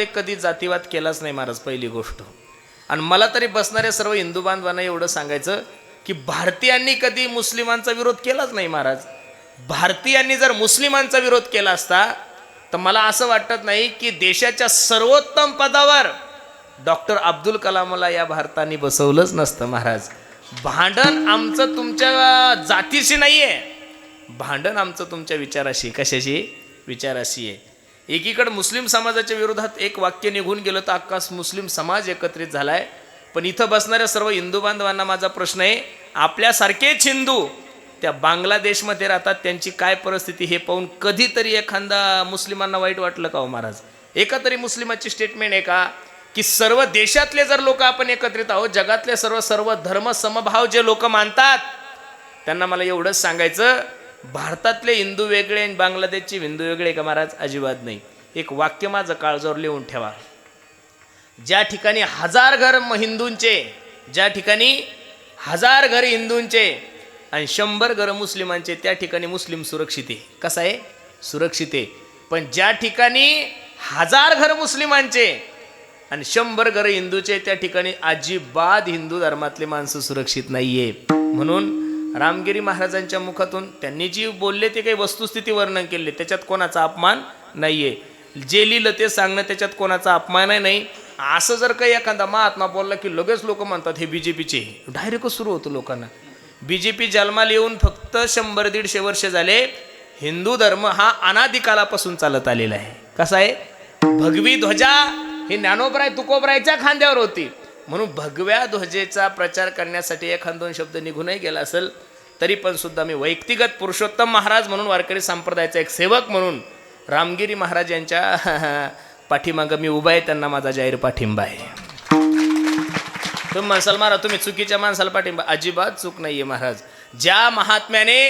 महाराष्ट्रामध्ये कधी जातीवाद केलाच नाही महाराज पहिली गोष्ट. आणि मला तरी बसणाऱ्या सर्व हिंदू बांधवांना एवढं सांगायचं की भारतीयांनी कधी मुस्लिमांचा विरोध केलाच नाही महाराज. भारतीयांनी जर मुस्लिमांचा विरोध केला असता तर मला असं वाटत नाही की देशाच्या सर्वोत्तम पदावर डॉक्टर अब्दुल कलामला या भारताने बसवलंच नसतं महाराज. भांडण आमचं तुमच्या जातीशी नाही आहे भांडण आमचं तुमच्या विचाराशी कशाशी? विचाराशी आहे. एकीकडे मुस्लिम समाजाच्या विरोधात एक वाक्य निघून गेलं तर अख्खा मुस्लिम समाज एकत्रित झालाय. पण इथं बसणाऱ्या सर्व हिंदू बांधवांना माझा प्रश्न आहे आपल्यासारखेच हिंदू त्या बांगलादेशमध्ये राहतात त्यांची काय परिस्थिती हे पाहून कधीतरी एखादा मुस्लिमांना वाईट वाटलं का हो महाराज? एका तरी मुस्लिमाची स्टेटमेंट आहे का? की सर्व देशातले जर लोक आपण एकत्रित आहोत जगातले सर्व सर्व धर्म समभाव जे लोक मानतात त्यांना मला एवढंच सांगायचं भारतातले हिंदू वेगळे आणि बांगलादेशचे हिंदू वेगळे का महाराज? अजिबात नाही. एक वाक्य माझं काळजावर लिहून ठेवा. ज्या ठिकाणी हजार घर हिंदूंचे ज्या ठिकाणी हजार घर हिंदूंचे आणि शंभर घर मुस्लिमांचे त्या ठिकाणी मुस्लिम सुरक्षित आहे. कसं आहे? सुरक्षित आहे. पण ज्या ठिकाणी हजार घर मुस्लिमांचे आणि शंभर घर हिंदूचे त्या ठिकाणी अजिबात हिंदू धर्मातले माणसं सुरक्षित नाहीये. म्हणून रामगिरी महाराजांच्या मुखातून त्यांनी जी बोलले ते काही वस्तुस्थिती वर्णन केले. त्याच्यात कोणाचा अपमान नाहीये. जे लिहिलं ते सांगणं त्याच्यात कोणाचा अपमानही नाही. असं जर काही एखादा महात्मा बोलला की लगेच लोक म्हणतात हे बीजेपीचे डायरेक्टच सुरू होतं लोकांना. बीजेपी जन्माला येऊन फक्त शंभर दीडशे वर्ष झाले. हिंदू धर्म हा अनादिकालापासून चालत आलेला आहे. कसा आहे? भगवी ध्वजा ही ज्ञानोबराय तुकोबरायच्या खांद्यावर होती. म्हणून भगव्या ध्वजेचा प्रचार करण्यासाठी एखाद दोन शब्द निघूनही गेला असेल तरी पण सुद्धा मी व्यक्तिगत पुरुषोत्तम महाराज म्हणून वारकरी संप्रदायाचा एक सेवक म्हणून रामगिरी महाराज यांच्या पाठीमागं मी उभा आहे त्यांना माझा जाहीर पाठिंबा आहे. तुम्ही म्हणसाल मारा तुम्ही चुकीच्या माणसाला पाठिंबा अजिबात चूक नाहीये महाराज. ज्या महात्म्याने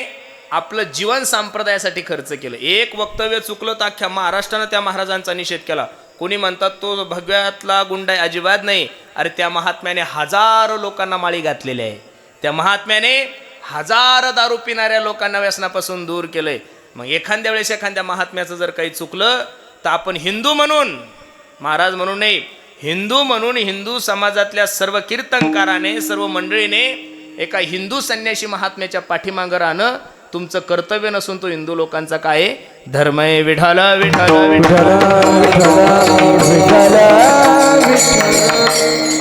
आपलं जीवन संप्रदायासाठी खर्च केलं एक वक्तव्य चुकलं तर अख्ख्या महाराष्ट्रानं त्या महाराजांचा निषेध केला. कोणी म्हणतात तो भगव्यातला गुंड आहे अजिबात नाही. अरे त्या महात्म्याने हजारो लोकांना माळी घातलेली आहे. त्या महात्म्याने हजार दारू पिणाऱ्या लोकांना व्यसनापासून दूर केलंय. मग एखाद्या वेळेस एखाद्या महात्म्याचं जर काही चुकलं तर आपण हिंदू म्हणून महाराज म्हणून नाही हिंदू म्हणून हिंदू समाजातल्या सर्व कीर्तनकाराने सर्व मंडळीने एका हिंदू संन्यासी महात्म्याच्या पाठीमागं राहणं तुमचं कर्तव्य नसून तो हिंदू लोकांचा काय धर्म आहे. विठाल विठाल विठाल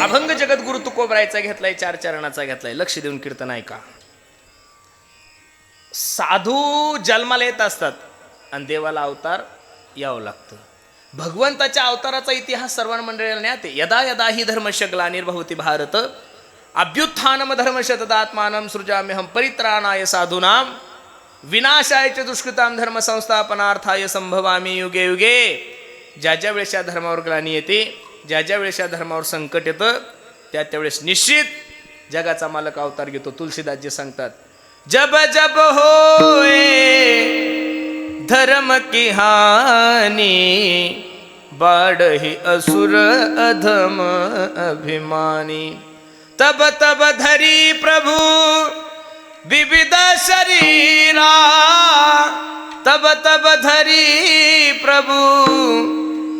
अभंग जगद्गुरु तुकोबरायचा घेतलाय चार चरणाचा घेतलाय. लक्ष देऊन कीर्तन ऐका. साधू जन्माला येत असतात आणि देवाला अवतार यावं लागतं. भगवंताच्या अवताराचा इतिहास सर्व मंडळीला ज्ञात आहे. यदा यदा ही धर्मश ग्लानिर्भवती भारत. अभ्युत्थानम धर्मश तदात्मानं सृजाम्यहम परित्राणाय साधूनाम. विनाशायचे च दुष्कृताम धर्म संस्थापनार्थाय संभवामी युगे युगे. ज्या ज्या वेळेस या धर्मावर ग्लानी येते ज्या ज्या वेळेस या धर्मावर संकट येतं त्या त्यावेळेस निश्चित जगाचा मालक अवतार घेतो तुलसीदासजी सांगतात. जब जब होए धर्म की हानी बाढ़ही असुर अधम अभिमानी. तब तब धरी प्रभू विविध शरीरा तब तब धरी प्रभु।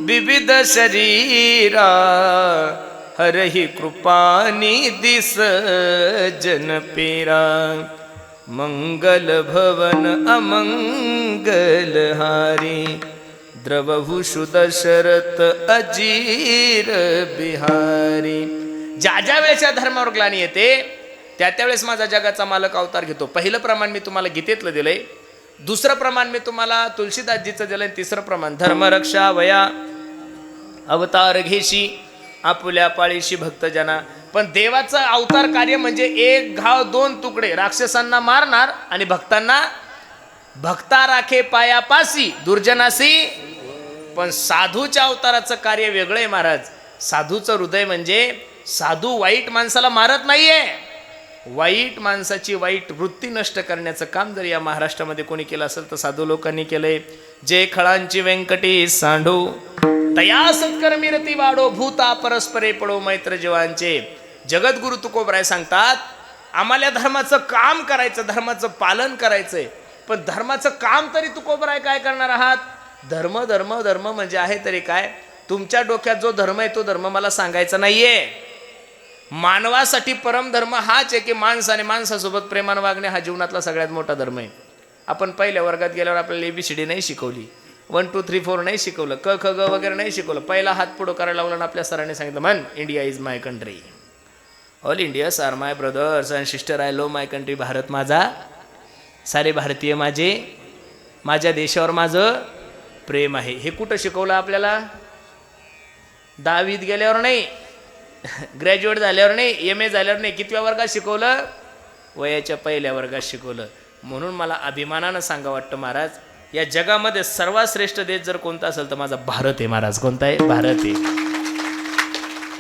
विविध शरीरा हरही कृपानी दिस जन पेरा। मंगल भवन अमंगल हारी द्रवभूषु दशरथ अजीर बिहारी। ज्या ज्या वेळेच्या धर्मावर ग्लानी येते त्या त्यावेळेस माझा जगाचा मालक अवतार घेतो. पहिलं प्रमाण मी तुम्हाला गीतेतलं दिलंय. दुसरं प्रमाण मी तुम्हाला तुलसीदासजीचं दिलंय. तिसरं प्रमाण धर्मरक्षा वया अवतार घेशी आपुल्या पाळीशी भक्तजना. पण देवाचं अवतार कार्य म्हणजे एक घाव दोन तुकडे. राक्षसांना मारणार आणि भक्तांना भक्ता राखे पायापासी दुर्जनासी. पण साधूच्या अवताराचं कार्य वेगळं आहे महाराज. साधूचं हृदय म्हणजे साधू वाईट माणसाला मारत नाहीये. वाईट माणसाची वाईट वृत्ती नष्ट करण्याचं काम जर या महाराष्ट्रामध्ये कोणी केलं असेल तर साधू लोकांनी केलंय. जे खळांची व्यंकटी सांडू. तया सत्कर्मिरती वाढो भूता परस्परे पडो मैत्र जीवांचे. जगद्गुरु तुकोबराय सांगतात आम्हाला धर्माचं काम करायचं धर्माचं पालन करायचंय. पण धर्माचं काम तरी तुकोबराय काय करणार आहात? धर्म धर्म धर्म म्हणजे आहे तरी काय? तुमच्या डोक्यात जो धर्म आहे तो धर्म मला सांगायचा नाहीये. मानवासाठी परमधर्म हाच आहे की माणसाने माणसासोबत प्रेमानं वागणे हा जीवनातला सगळ्यात मोठा धर्म आहे. आपण पहिल्या वर्गात गेल्यावर आपल्याला एबीसीडी नाही शिकवली. वन टू थ्री फोर नाही शिकवलं. क ख ग वगैरे नाही शिकवलं. पहिला हात पुढं करायला लावला आणि आपल्या सरांनी सांगितलं म्हण India is my country all Indians are my brothers and sister I love my country Bharat माझा. सारे भारतीय माझे. माझ्या देशावर माझं प्रेम आहे. हे कुठं शिकवलं आपल्याला? दहावीत गेल्यावर नाही. ग्रॅज्युएट झाल्यावर नाही एम ए झाल्यावर नाही कितव्या वर्गात शिकवलं? वयाच्या पहिल्या वर्गात शिकवलं. म्हणून मला अभिमानानं सांगा वाटतं महाराज या जगामध्ये सर्वात श्रेष्ठ देश जर कोणता असेल तर माझा भारत आहे महाराज. कोणता आहे? भारत आहे.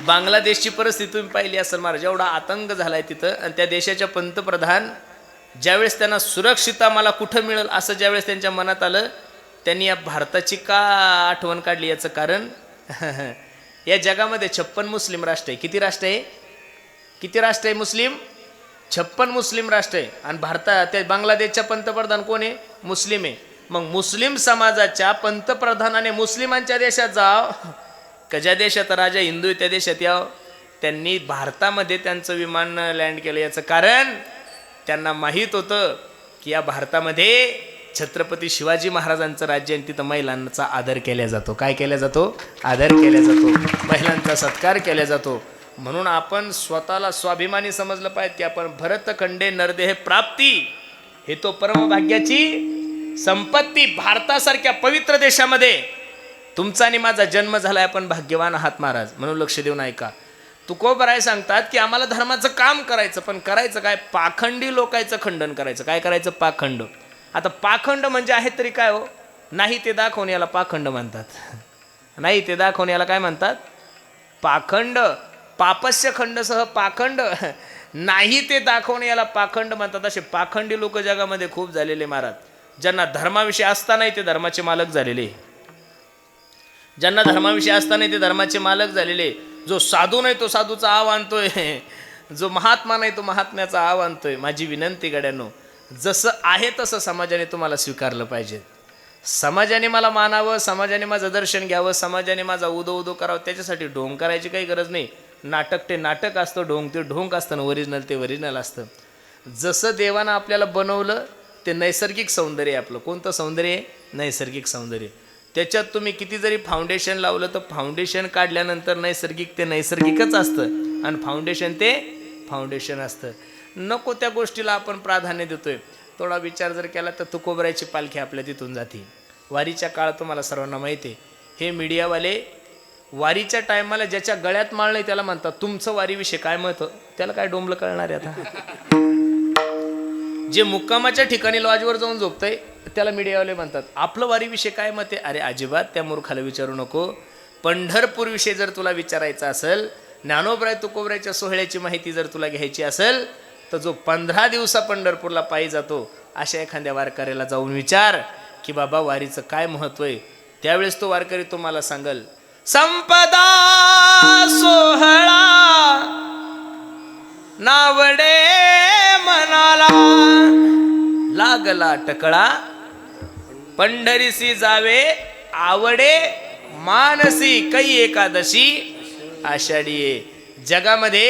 बांगलादेशची परिस्थिती तुम्ही पाहिली असेल महाराज एवढा आतंक झालाय तिथं. आणि त्या देशाच्या पंतप्रधान ज्यावेळेस त्यांना सुरक्षिता मला कुठं मिळेल असं ज्यावेळेस त्यांच्या मनात आलं त्यांनी या भारताची का आठवण काढली याचं कारण? या जगामध्ये छप्पन मुस्लिम राष्ट्र आहे. किती राष्ट्र आहे? किती राष्ट्र आहे मुस्लिम? छप्पन मुस्लिम राष्ट्र आहे. आणि भारता त्या बांगलादेशच्या पंतप्रधान कोण आहे? मुस्लिम आहे. मग मुस्लिम समाजाच्या पंतप्रधानाने मुस्लिमांच्या देशात जाव? का ज्या देशात? राजा हिंदू आहे त्या देशात याव. त्यांनी भारतामध्ये त्यांचं विमान लँड केलं. याचं कारण त्यांना माहीत होतं की या भारतामध्ये छत्रपती शिवाजी महाराजांचं राज्य आणि तिथं महिलांचा आदर केला जातो. काय केला जातो? आदर केला जातो. महिलांचा सत्कार केला जातो. म्हणून आपण स्वतःला स्वाभिमानी समजलं पाहिजे की आपण भरतखंडे नरदेह प्राप्ती हे तो परमभाग्याची संपत्ती भारतासारख्या पवित्र देशामध्ये तुमचा आणि माझा जन्म झालाय आपण भाग्यवान आहात महाराज. म्हणून लक्ष देऊन ऐका. तुकोबराय सांगतात की आम्हाला धर्माचं काम करायचं पण करायचं काय? पाखंडी लोकायचं खंडन करायचं. काय करायचं? पाखंड. आता पाखंड म्हणजे आहे तरी काय हो? नाही ते दाखवून याला पाखंड म्हणतात. नाही ते दाखवून याला काय म्हणतात? पाखंड. पापस्य खंडसह पाखंड. नाही ते दाखवणे याला पाखंड म्हणतात. असे पाखंडी लोक जगामध्ये खूप झालेले महाराज. ज्यांना धर्माविषयी असतानाही ते धर्माचे मालक झालेले. ज्यांना धर्माविषयी असताना ते धर्माचे मालक झालेले. जो साधू नाही तो साधूचा आव आणतोय. जो महात्मा नाही तो महात्म्याचा आव आणतोय. माझी विनंती गड्यानो जसं आहे तसं समाजाने तुम्हाला स्वीकारलं पाहिजे. समाजाने मला मानावं समाजाने माझं दर्शन घ्यावं समाजाने माझा उदो उदो करावं त्याच्यासाठी ढोंग करायची काही गरज नाही. नाटक ते नाटक असतं ढोंग ते ढोंग असतं ओरिजिनल ते ओरिजिनल असतं. जसं देवानं आपल्याला बनवलं ते नैसर्गिक सौंदर्य आहे आपलं. कोणतं सौंदर्य? आहे नैसर्गिक सौंदर्य. त्याच्यात तुम्ही किती जरी फाउंडेशन लावलं तर फाउंडेशन काढल्यानंतर नैसर्गिक ते नैसर्गिकच असतं. आणि फाउंडेशन ते फाउंडेशन असतं. नको त्या गोष्टीला आपण प्राधान्य देतोय. थोडा विचार जर केला तर तुकोबऱ्याची पालखी आपल्या तिथून जाते. वारीच्या काळात तुम्हाला सर्वांना माहिती आहे हे मीडियावाले वारीच्या टायमाला ज्याच्या गळ्यात माळ नाही त्याला म्हणतात तुमचं वारीविषयी काय मत? त्याला काय डोंबलं कळणार आहे आता? जे मुक्कामाच्या ठिकाणी लॉजवर जाऊन झोपतंय त्याला मीडियावाले म्हणतात आपलं वारीविषयी काय मत आहे? अरे अजिबात त्या मूर्खाला विचारू नको. पंढरपूरविषयी जर तुला विचारायचं असेल ज्ञानोबराय तुकोबरायच्या सोहळ्याची माहिती जर तुला घ्यायची असेल तर जो पंधरा दिवसा पंढरपूरला पायी जातो अशा एखाद्या वारकऱ्याला जाऊन विचार की बाबा वारीचं काय महत्त्व आहे? त्यावेळेस तो वारकरी तुम्हाला सांगल संपदा सोहळा नावडे मनाला लागला टकळा पंढरीसी जावे आवडे मानसी कै एकादशी आषाढीये जगामध्ये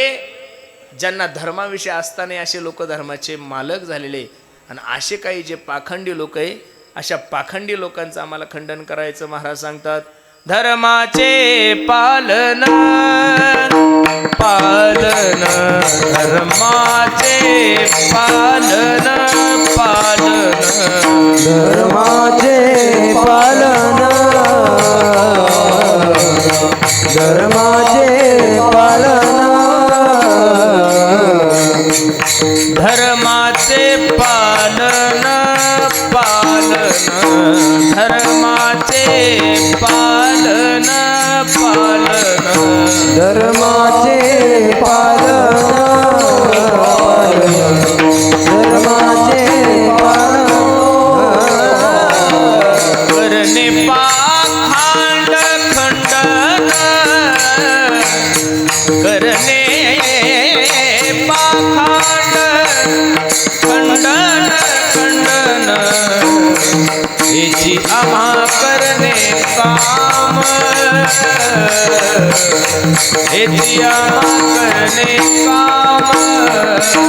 ज्यांना धर्माविषयी असताना असे लोक धर्माचे मालक झालेले आणि असे काही जे पाखंडी लोक आहे अशा पाखंडी लोकांचं आम्हाला खंडन करायचं महाराज सांगतात. धर्माचे पालन पालन धर्माचे पालन पालन धर्माचे पालन धर्माचे पालन. धर्माचे पालन पालन. धर्माचे पालन पालन. धर्माचे पालन करने काम.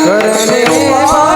करने काम.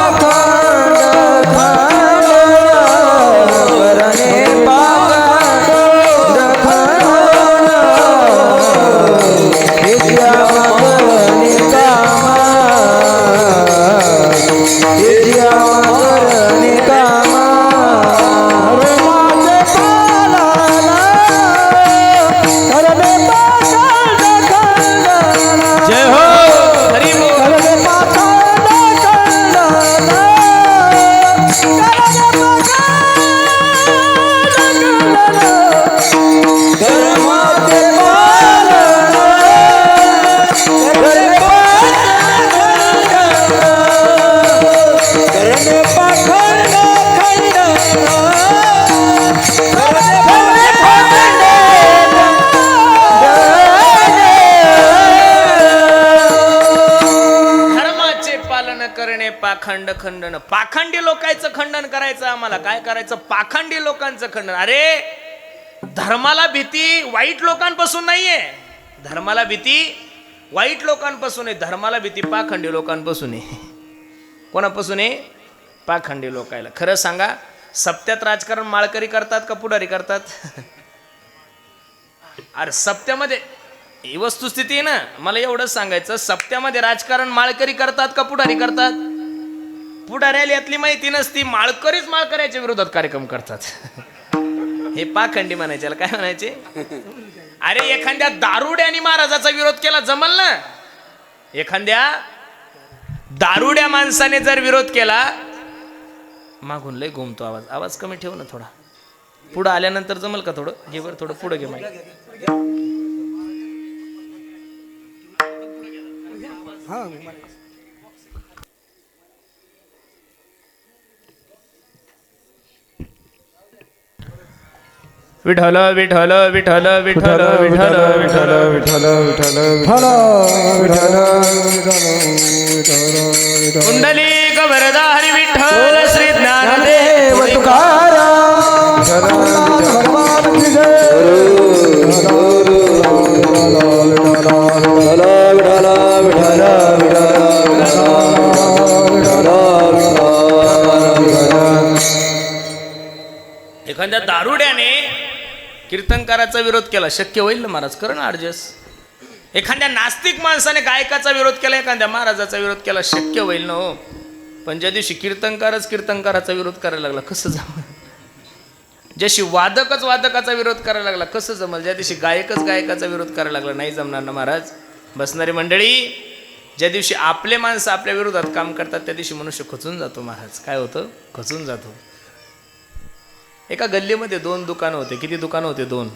आम्हाला काय करायचं? पाखंडी लोकांचं खंडन. अरे धर्माला भीती वाईट लोकांपासून नाहीये. धर्माला भीती वाईट लोकांपासून आहे. धर्माला भीती पाखंडी लोकांपासून आहे. कोणापासून आहे? पाखंडी लोकायला. खरं सांगा सप्त्यात राजकारण माळकरी करतात का पुढारी करतात? अरे सप्त्यामध्ये ही वस्तुस्थिती आहे ना. मला एवढंच सांगायचं सप्त्यामध्ये राजकारण माळकरी करतात का पुढारी करतात? पुढाऱ्याला यातली माहिती नसती माळकरीच माळकऱ्याच्या विरोधात कार्यक्रम करतात. हे पाखंडी म्हणायचे काय म्हणायचे? अरे एखाद्या दारुड्याने महाराजाचा विरोध केला जमल ना? एखाद्या दारुड्या माणसाने जर विरोध केला मागून लय घुमतो आवाज. आवाज कमी ठेव ना थोडा. पुढं आल्यानंतर जमल का थोडं? घे बरं थोडं पुढं घे माहिती विठल विठल विठल विठल विठल विठल विठल विठल विठल विठल कुंडली कबरदा हरी विठल श्री ज्ञानदेव देव तुकाराम. एखाद्या दारुड्याने कीर्तनकाराचा विरोध केला. शक्य होईल ना महाराज? कर ना अर्जस एखाद्या नास्तिक माणसाने गायकाचा विरोध केला एखाद्या महाराजाचा विरोध केला शक्य होईल ना हो. पण ज्या दिवशी कीर्तनकारच कीर्तनकाराचा विरोध करायला लागला कसं जमल? ज्याशी वादकच वादकाचा विरोध करायला लागला कसं जमल? ज्या दिवशी गायकच गायकाचा विरोध करायला लागला नाही जमणार ना महाराज? बसणारी मंडळी ज्या दिवशी आपले माणसं आपल्या विरोधात काम करतात त्या दिवशी मनुष्य खचून जातो महाराज. काय होतं? खचून जातो. एका गल्लीमध्ये दोन दुकानं होते. किती दुकानं होते? दोन.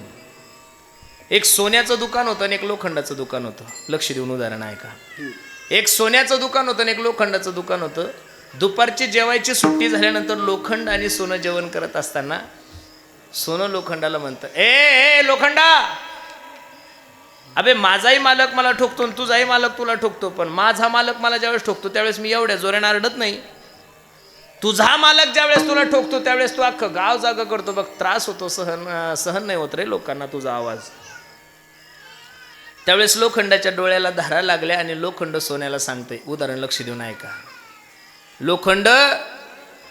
एक सोन्याचं दुकान होतं आणि एक लोखंडाचं दुकान होतं. लक्ष देऊन उदाहरण आहे का एक सोन्याचं दुकान होतं आणि एक लोखंडाचं दुकान होतं. दुपारची जेवायची सुट्टी झाल्यानंतर लोखंड आणि सोनं जेवण करत असताना सोनं लोखंडाला म्हणतं ए ए लोखंडा! अबे माझाही मालक मला ठोकतो आणि तुझाही मालक तुला ठोकतो पण माझा मालक मला ज्यावेळेस ठोकतो त्यावेळेस मी एवढ्या जोऱ्यानं आरडत नाही. तुझा मालक ज्यावेळेस तुला ठोकतो त्यावेळेस तू अख्खं गाव जागा करतो. बघ त्रास होतो सहन सहन नाही होत रे लोकांना तुझा आवाज. त्यावेळेस लोखंडाच्या डोळ्याला धारा लागल्या आणि लोखंड सोन्याला सांगते उदाहरण लक्ष देऊन ऐका. लोखंड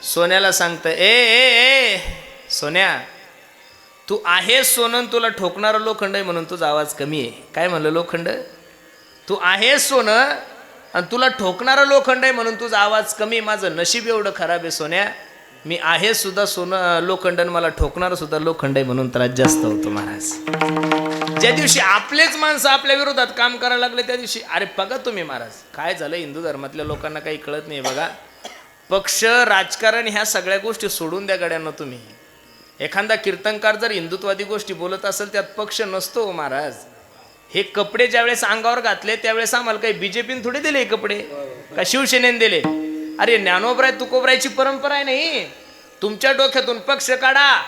सोन्याला सांगतं ए ए ए सोन्या तू आहे सोनं तुला ठोकणारं लोखंड आहे म्हणून तुझा आवाज कमी आहे. काय म्हणलं लोखंड? तू आहे सोनं आणि तुला ठोकणारा लोखंड आहे म्हणून तुझा आवाज कमी माझं नशीब एवढं खराब आहे सोन्या. मी आहे सुद्धा सोनं लोखंड आणि मला ठोकणारं सुद्धा लोखंड आहे म्हणून त्रास जास्त होतो महाराज. ज्या दिवशी आपलेच माणसं आपल्या विरोधात काम करायला लागले त्या दिवशी अरे बघा तुम्ही महाराज काय झालं? हिंदू धर्मातल्या लोकांना काही कळत नाही बघा. पक्ष राजकारण ह्या सगळ्या गोष्टी सोडून द्या गड्यांना तुम्ही. एखादा कीर्तनकार जर हिंदुत्वादी गोष्टी बोलत असेल त्यात पक्ष नसतो हो महाराज. हे कपडे ज्यावेळेस अंगावर घातले त्यावेळेस आम्हाला काही बीजेपीने थोडे दिले हे कपडे? का शिवसेनेने दिले? अरे ज्ञानोबराय तुकोबरायची परंपरा आहे नाही. तुमच्या डोक्यातून पक्ष काढा.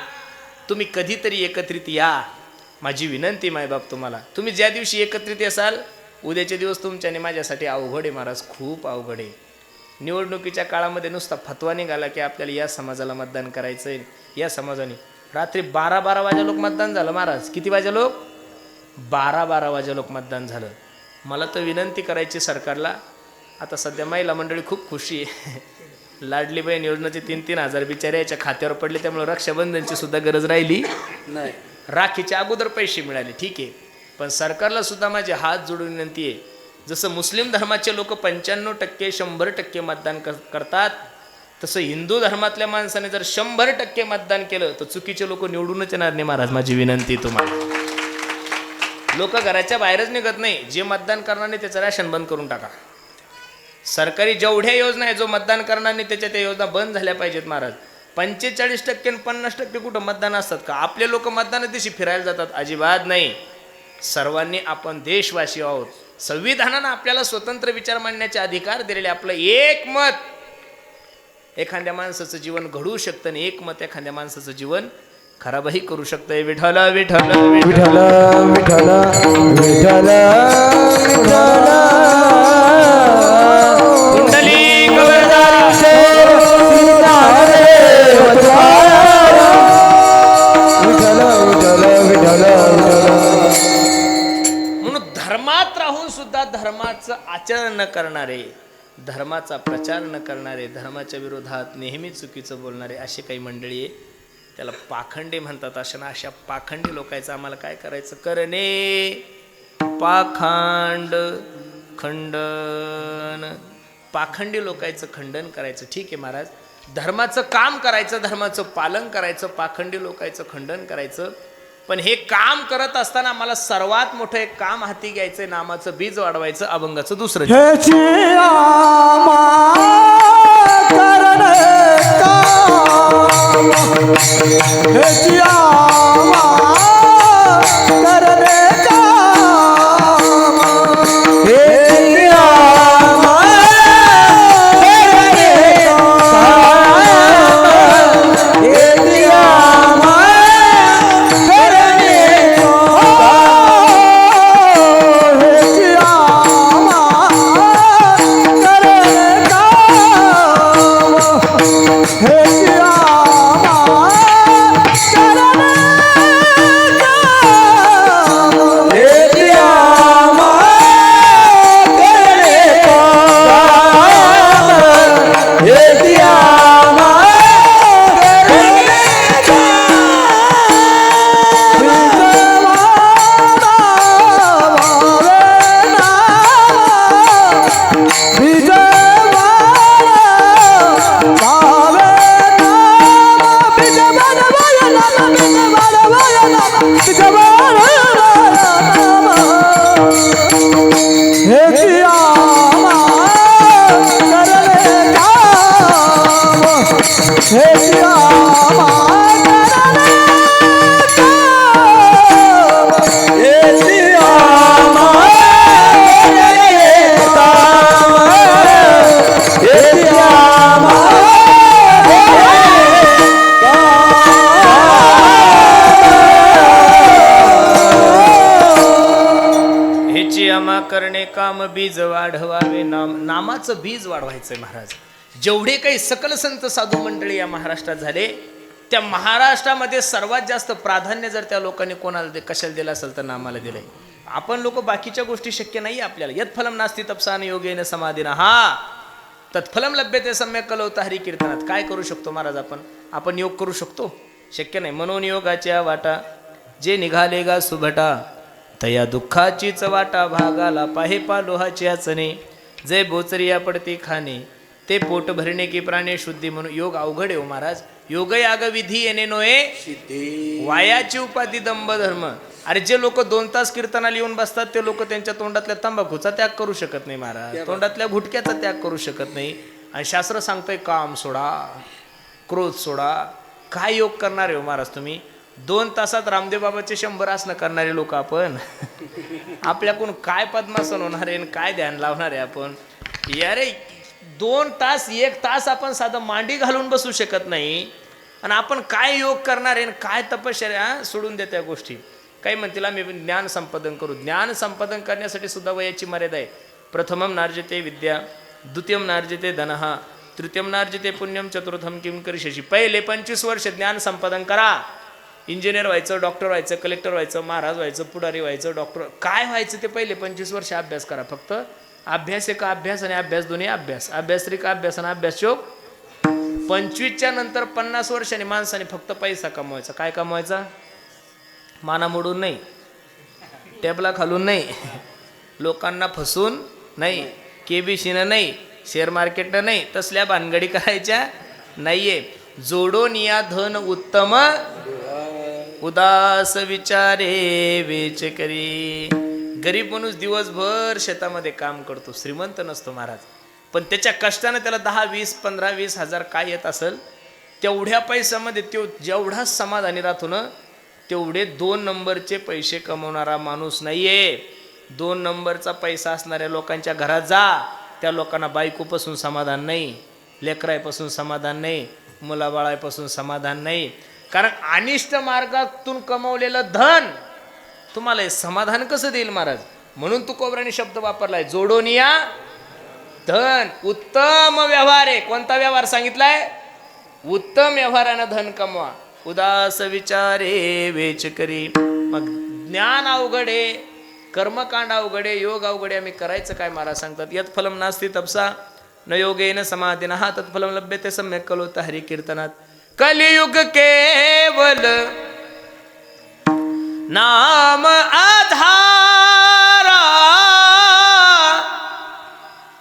तुम्ही कधीतरी एकत्रित या. माझी विनंती मायबाप तुम्हाला. तुम्ही ज्या दिवशी एकत्रित असाल उद्याचे दिवस तुमच्याने माझ्यासाठी अवघड आहे महाराज खूप अवघड आहे. निवडणुकीच्या काळामध्ये नुसता फतवा निघाला की आपल्याला या समाजाला मतदान करायचं आहे या समाजाने. रात्री बारा बारा वाजे लोक मतदान झालं महाराज. किती वाजे लोक? बारा बारा वाजे लोक मतदान झालं. मला तर विनंती करायची सरकारला आता सध्या महिला मंडळी खूप खुशी आहे. लाडली बहीण योजनेचे तीन तीन हजार बिचारे याच्या खात्यावर पडले त्यामुळे रक्षाबंधनची सुद्धा गरज राहिली. नाही. राखीच्या अगोदर पैसे मिळाले ठीक आहे. पण सरकारला सुद्धा माझे हात जोडून विनंती आहे. जसं मुस्लिम धर्माचे लोक पंच्याण्णव टक्के शंभर टक्के मतदान कर- करतात तसं हिंदू धर्मातल्या माणसाने जर शंभर टक्के मतदान केलं तर चुकीचे लोक निवडूनच येणार नाही महाराज. माझी विनंती तुम्हाला. लोक घराच्या बाहेरच निघत नाही. जे मतदान करणार नाही त्याचं राशन बंद करून टाका. सरकारी जेवढ्या योजना आहे जो मतदान करणार नाही त्याच्या त्या योजना बंद झाल्या पाहिजेत महाराज. पंचेचाळीस टक्के आणि पन्नास टक्के कुठं मतदान असतात का? आपले लोक मतदाना दिवशी फिरायला जातात. अजिबात नाही. सर्वांनी आपण देशवासी आहोत. संविधानानं आपल्याला स्वतंत्र विचार मांडण्याचे अधिकार दिलेले. आपलं एक मत. एखाद्या माणसाचं जीवन घडवू शकतं आणि एक मत एखाद्या माणसाचं जीवन खराबही करू शकतंय. कुंडली गवळदार विठ्ठल. विठ्ठल विठ्ठल विठ्ठल म्हणून धर्मात राहून सुद्धा धर्माचं आचरण न करणारे धर्माचा प्रचार न करणारे धर्माच्या विरोधात नेहमी चुकीचं बोलणारे असे काही मंडळी आहे त्याला पाखंडी म्हणतात अशा ना अशा पाखंडी लोकांचं आम्हाला काय करायचं? करणे. पाखांड खंडन. पाखंडी लोकांचं खंडन करायचं. ठीक आहे महाराज. धर्माचं काम करायचं धर्माचं पालन करायचं पाखंडी लोकांचं खंडन करायचं. पण हे काम करत असताना मला सर्वात मोठं एक काम हाती घ्यायचंय नामाचं बीज वाढवायचं अभंगाचं दुसरं नामाचं बीज वाढवायचंय महाराज. जेवढे काही सकल संत साधू मंडळी या महाराष्ट्रात झाले त्या महाराष्ट्रामध्ये सर्वात जास्त प्राधान्य जर त्या लोकांनी कोणाला दे कशाला दिलं असेल तर नामाला दिलंय. आपण लोक बाकीच्या गोष्टी शक्य नाही आपल्याला. यत्फलम नास्ती तपसान योगेन समाधीना. हा! तत्फलम लभ्यते सम्यक कलवता हरी कीर्तनात काय करू शकतो महाराज आपण? आपण योग करू शकतो? शक्य नाही. म्हणून योगाच्या वाटा जे निघाले गा सुभटा तया दुःखाचीच वाटा भागाला पाहे पा लोहाची आचणे जे बोचरिया पडते खाणे ते पोट भरणे की प्राणे शुद्धी म्हणून योग अवघड आहे हो महाराज. योग याग विधी येणे नोये. वायाची उपाधी दंभ धर्म अरे जे लोक दोन तास कीर्तनाला येऊन बसतात ते लोक त्यांच्या तोंडातल्या तंबाखूचा त्याग करू शकत नाही महाराज. तोंडातल्या गुटक्याचा त्याग करू शकत नाही. आणि शास्त्र सांगतोय काम सोडा क्रोध सोडा. काय योग करणार आहे हो महाराज तुम्ही? दोन तासात रामदेव बाबाचे शंभर आसनं करणारे लोक आपण. आपल्याकडून काय पद्मासन होणार आहे आणि काय ध्यान लावणार आहे आपण? यारे दोन तास एक तास आपण साधं मांडी घालून बसू शकत नाही. आणि आपण काय योग करणार आहे आणि काय तपश्चर्या सोडून द्या त्या गोष्टी? काही म्हणतील आम्ही ज्ञान संपादन करू. ज्ञान संपादन करण्यासाठी सुद्धा वयाची मर्यादा आहे. प्रथमम नार्जते विद्या द्वितीयम नार्जते धनहा तृतीयम नार्जते पुण्यम चतुर्थम किम करिष्यशी पहिले पंचवीस वर्ष ज्ञान संपादन करा. इंजिनियर व्हायचं डॉक्टर व्हायचं कलेक्टर व्हायचं महाराज व्हायचं पुढारी व्हायचं डॉक्टर काय व्हायचं ते पहिले पंचवीस वर्ष अभ्यास करा. फक्त अभ्यास एक अभ्यास आणि अभ्यास दोन्ही अभ्यास. अभ्यास अभ्यास आणि अभ्यास योग. पंचवीसच्या नंतर पन्नास वर्षाने माणसाने फक्त पैसा कमवायचा. काय कमवायचा? माना मोडून नाही. टेबला खालून नाही. लोकांना फसून नाही. केबीसीनं नाही. शेअर मार्केटनं नाही. तसल्या भानगडी करायच्या नाहीये. आहे जोडोनिया धन उत्तम उदास विचारे वेच करी. गरीब माणूस दिवसभर शेतामध्ये काम करतो श्रीमंत नसतो महाराज. पण त्याच्या कष्टानं त्याला दहा वीस पंधरा वीस हजार काय येत असेल तेवढ्या पैशामध्ये तो जेवढा समाधानी राहतो ना तेवढे दोन नंबरचे पैसे कमवणारा माणूस नाहीये. दोन नंबरचा पैसा असणाऱ्या लोकांच्या घरात जा त्या लोकांना बायकोपासून समाधान नाही लेकरायपासून समाधान नाही मुलाबाळापासून समाधान नाही. कारण अनिष्ट मार्गातून कमवलेलं धन तुम्हाला समाधान कसं देईल महाराज? म्हणून तू कोबराने शब्द वापरलाय जोडोनिया धन उत्तम व्यवहार आहे. कोणता व्यवहार सांगितलाय? उत्तम व्यवहारानं धन कमवा. उदास विचारे वेच करी. मग ज्ञान अवघडे कर्मकांड अवघडे योग अवघडे आम्ही करायचं काय महाराज सांगतात? यत फलम नास्ती तपसा न योगेन समाधीन हा तत्फलम लभ्यते सम्यक कलोत हरी कीर्तनात कलियुग केवल नाम आधारा।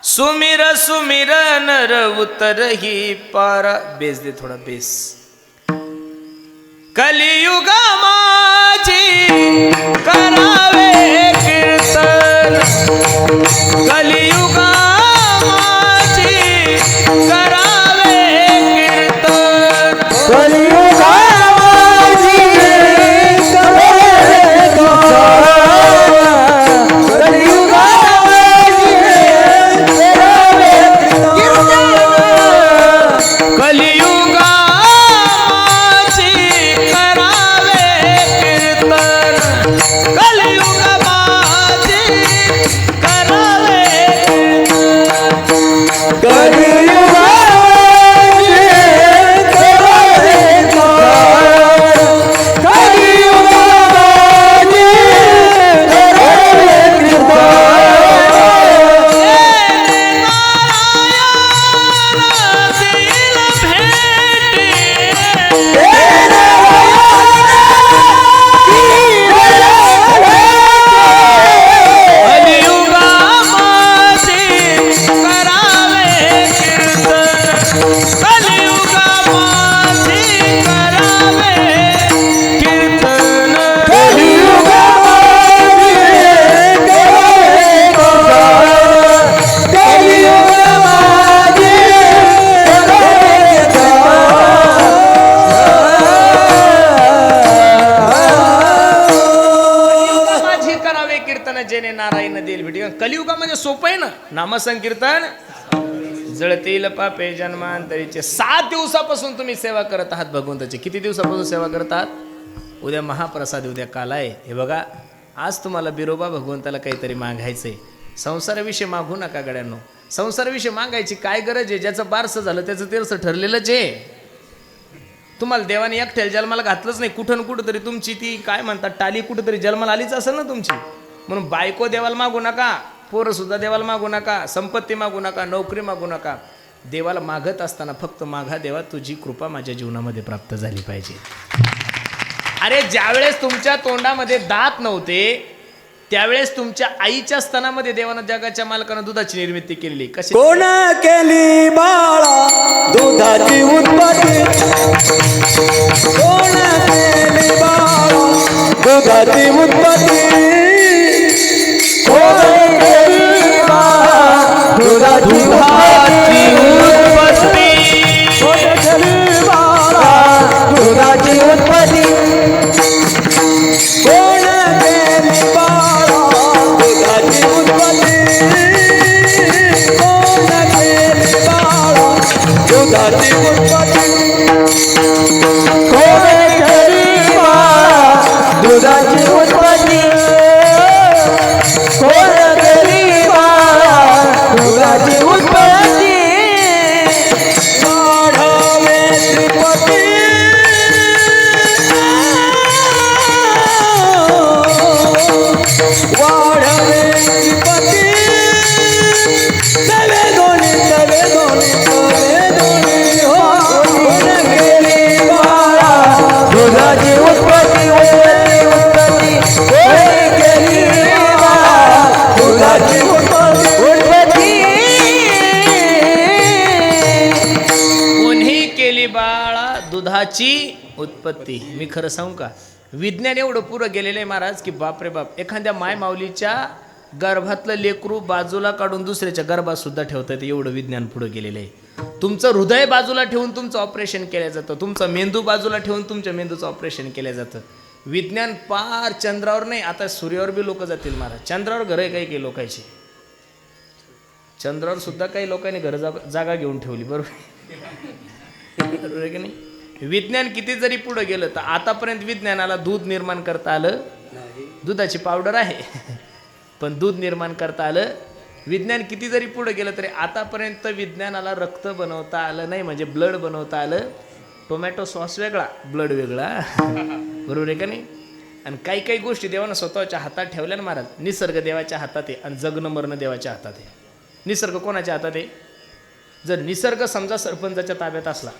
सुमिर सुमिर नर उतर ही पारा। बेस दे थोडा बेस। कलियुग माझी करावे कीर्तन। कलियुग नामसंकीर्तन जळतील पापे जन्मांतरीचे. सात दिवसापासून तुम्ही सेवा करत आहात भगवंताची. किती दिवसापासून सेवा करत आहात? उद्या महाप्रसाद उद्या काल आहे हे बघा आज तुम्हाला बिरोबा भगवंताला काहीतरी मागायचंय. संसाराविषयी मागू नका गड्यांनो. संसाराविषयी मागायची काय गरज आहे? ज्याचं बारसं झालं त्याचं तेरसं ठरलेलंच आहे. तुम्हाला देवाने एकट्याला जन्माला घातलंच नाही. कुठं कुठंतरी कुठं तरी तुमची ती काय म्हणतात टाली कुठंतरी जन्माला आलीच असेल ना तुमची. म्हणून बायको देवाला मागू नका. पोरंसुद्धा देवाला मागू नका संपत्ती मागू नका नोकरी मागू नका. देवाला मागत असताना फक्त मागा देवा तुझी कृपा माझ्या जीवनामध्ये प्राप्त झाली पाहिजे. अरे ज्यावेळेस तुमच्या तोंडामध्ये दात नव्हते त्यावेळेस तुमच्या आईच्या स्तनामध्ये देवानं जगाच्या मालकानं दुधाची निर्मिती केलेली. कशी? कोण केली बाळा दुधाची उत्पत्ती? कोण केली बाळा दुधाची उत्पत्ती? बाळा दुधाची दुधाची उत्पत्ती. मी खरं सांगू का? विज्ञान एवढं पुरं गेलेलं आहे महाराज की बापरे बाप. एखाद्या माय माऊलीच्या गर्भातलं लेकरू बाजूला काढून दुसऱ्याच्या गर्भात सुद्धा ठेवता येतं एवढं विज्ञान पुढं गेलेलं आहे. तुमचं हृदय बाजूला ठेवून तुमचं ऑपरेशन केलं जातं. तुमचं मेंदू बाजूला ठेवून तुमच्या मेंदूचं ऑपरेशन केलं जातं. विज्ञान पार चंद्रावर नाही आता सूर्यावर बी लोक जातील महाराज. चंद्रावर घर आहे काही काही लोकांची. चंद्रावर सुद्धा काही लोकांनी घर जागा जागा घेऊन ठेवली बरोबर? बरोबर आहे की नाही? विज्ञान किती जरी पुढं गेलं तर आतापर्यंत विज्ञानाला दूध निर्माण करता आलं दुधाची पावडर आहे. पण दूध निर्माण करता आलं विज्ञान किती जरी पुढं गेलं तरी आतापर्यंत विज्ञानाला रक्त बनवता आलं नाही म्हणजे ब्लड बनवता आलं. टोमॅटो सॉस वेगळा ब्लड वेगळा. बरोबर आहे का नाही? आणि काही काही गोष्टी देवानं स्वतःच्या हातात ठेवल्या ना महाराज. निसर्ग देवाच्या हातात आहे आणि जगणं मरणं देवाच्या हातात आहे. निसर्ग कोणाच्या हातात आहे? जर निसर्ग समजा सरपंचाच्या ताब्यात असला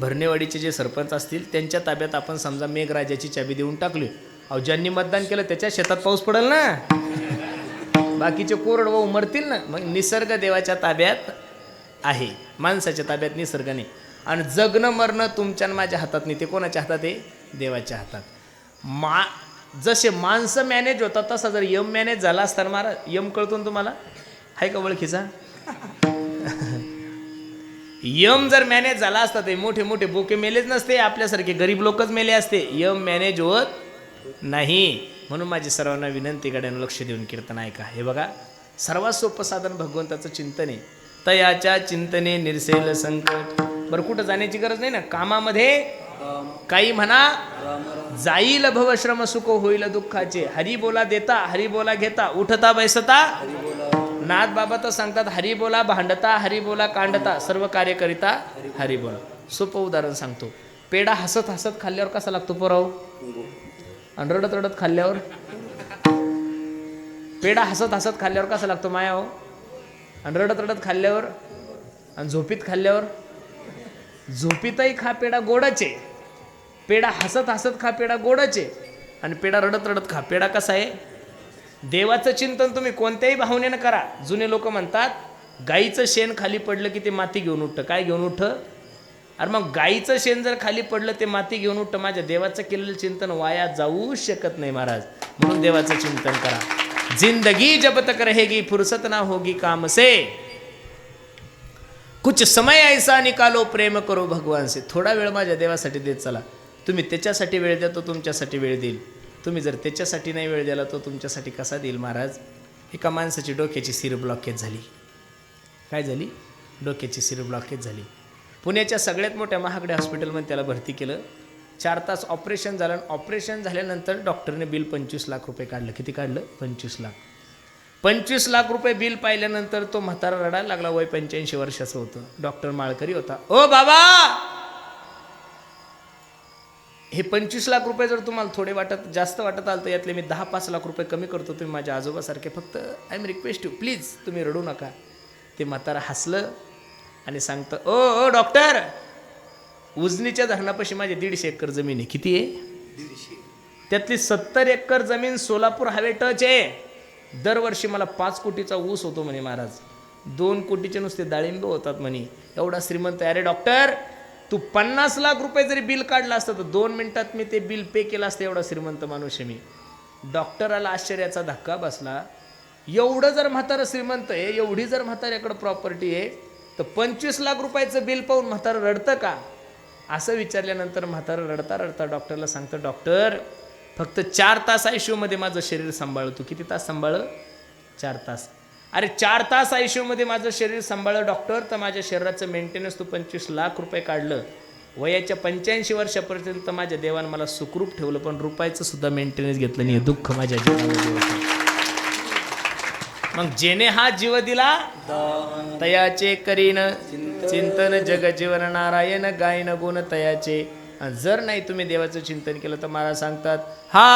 भरणेवाडीचे जे सरपंच असतील त्यांच्या ताब्यात आपण समजा मेघराजाची चाबी देऊन टाकली अहो ज्यांनी मतदान केलं त्याच्या शेतात पाऊस पडेल ना. बाकीचे कोरडवाऊ मरतील ना. मग निसर्ग देवाच्या ताब्यात आहे. माणसाच्या ताब्यात निसर्गाने आणि जगणं मरणं तुमच्या माझ्या हातात नाही. ते कोणाच्या हातात आहे? देवाच्या हातात. मा जसे माणसं मॅनेज होतात तसा जर यम मॅनेज झाला असताना महाराज यम कळतो ना तुम्हाला? आहे का ओळखीचा? यम जर मॅनेज झाला असता ते मोठे मोठे बोके मेलेच नसते आपल्यासारखे गरीब लोकच मेले असते. यम मॅनेज होत नाही. म्हणून माझी सर्वांना विनंतीकडे लक्ष देऊन कीर्तन ऐका. हे बघा सर्वात सोपं साधन भगवंताचं चिंतन आहे. तयाच्या चिंतने निरसेल संकट. बरं कुठं जाण्याची गरज नाही ना? कामामध्ये काही म्हणा जाईल भवश्रम सुख होईल दुःखाचे. हरी बोला देता हरी बोला घेता उठता बैसता नाथ बाबा तर सांगतात हरी बोला भांडता हरी बोला कांडता. सर्व कार्य करिता हरी बोला. सोपं उदाहरण सांगतो. पेढा हसत हसत खाल्ल्यावर कसा लागतो पोराव? आणि रडत रडत खाल्ल्यावर? पेढा हसत हसत खाल्ल्यावर कसा लागतो माया हो आणि रडत रडत खाल्ल्यावर? आणि झोपीत खाल्ल्यावर? झोपीतही खा पेढा गोडाचे पेढा हसत हसत खा पेढा गोडाचे आणि पेढा रडत रडत खा. पेढा कसा आहे? देवाचं चिंतन तुम्ही कोणत्याही भावनेनं करा. जुने लोक म्हणतात गाईचं शेण खाली पडलं की ते माती घेऊन उठतं. काय घेऊन उठतं अरे मग गाईचं शेण जर खाली पडलं ते माती घेऊन उठतं. माझ्या देवाचं केलेलं चिंतन वाया जाऊ शकत नाही महाराज. म्हणून देवाचं चिंतन करा. जिंदगी जब तक रहेगी फुर्सत ना होगी काम से. कुछ समय ऐसा निकालो प्रेम करो भगवान से. थोडा वेळ माझ्या देवासाठी देत चला. तुम्ही त्याच्यासाठी वेळ द्या तो तुमच्यासाठी वेळ देईल. तुम्ही जर त्याच्यासाठी नाही वेळ दिला तो तुमच्यासाठी कसा देईल महाराज? एका माणसाची डोक्याची सिर ब्लॉकेज झाली. काय झाली? डोक्याची सिर ब्लॉकेज झाली. पुण्याच्या सगळ्यात मोठ्या महागड्या हॉस्पिटलमध्ये त्याला भरती केलं. चार तास ऑपरेशन झालं आणि ऑपरेशन झाल्यानंतर डॉक्टरने बिल पंचवीस लाख रुपये काढलं. किती काढलं? पंचवीस लाख. पंचवीस लाख रुपये बिल पाहिल्यानंतर तो म्हातारा रडायला लागला. वय पंच्याऐंशी वर्षाचं होतं. डॉक्टर माळकरी होता. ओ बाबा! हे पंचवीस लाख रुपये जर तुम्हाला थोडे वाटत जास्त वाटत आलं तर यातले मी दहा पाच लाख रुपये कमी करतो. तुम्ही माझ्या आजोबासारखे फक्त I am request you please तुम्ही रडू नका. ते म्हातारा हसलं आणि सांगतं ओ ओ डॉक्टर उजनीच्या धरणापाशी माझी दीडशे एकर जमीन आहे. किती आहे? त्यातली सत्तर एकर जमीन सोलापूर हायवे टच आहे. दरवर्षी मला पाच कोटीचा ऊस होतो म्हणे महाराज. दोन कोटीचे नुसते डाळिंब होतात म्हणे. एवढा श्रीमंत. अरे डॉक्टर तू पन्नास लाख रुपये जरी बिल काढलं असतं तर दोन मिनिटात मी ते बिल पे केलं असतं एवढा श्रीमंत माणूस आहे मी. डॉक्टराला आश्चर्याचा धक्का बसला. एवढं जर म्हातारं श्रीमंत आहे एवढी जर म्हाताऱ्याकडं प्रॉपर्टी आहे तर पंचवीस लाख रुपयाचं बिल पाहून म्हातारं रडतं का? असं विचारल्यानंतर म्हातारं रडता रडता डॉक्टरला सांगतं डॉक्टर फक्त चार तास आयमध्ये माझं शरीर सांभाळतो किती तास सांभाळ? चार तास. अरे चार तास आयुष्यामध्ये मध्ये माझं शरीर सांभाळलं डॉक्टर तर माझ्या शरीराचं मेंटेनन्स तू पंचवीस लाख रुपये काढलं. वयाच्या पंच्याऐंशी वर्षापर्यंत माझ्या देवानं मला सुखरूप ठेवलं पण रुपयाचं सुद्धा मेंटेनन्स घेतलं नाही. हे दुःख माझ्या जीवनामध्ये मग जेने हा जीव दिला तयाचे करीन चिंतन जग जीवन नारायण गायन गुण तयाचे. जर नाही तुम्ही देवाचं चिंतन केलं तर मला सांगतात हा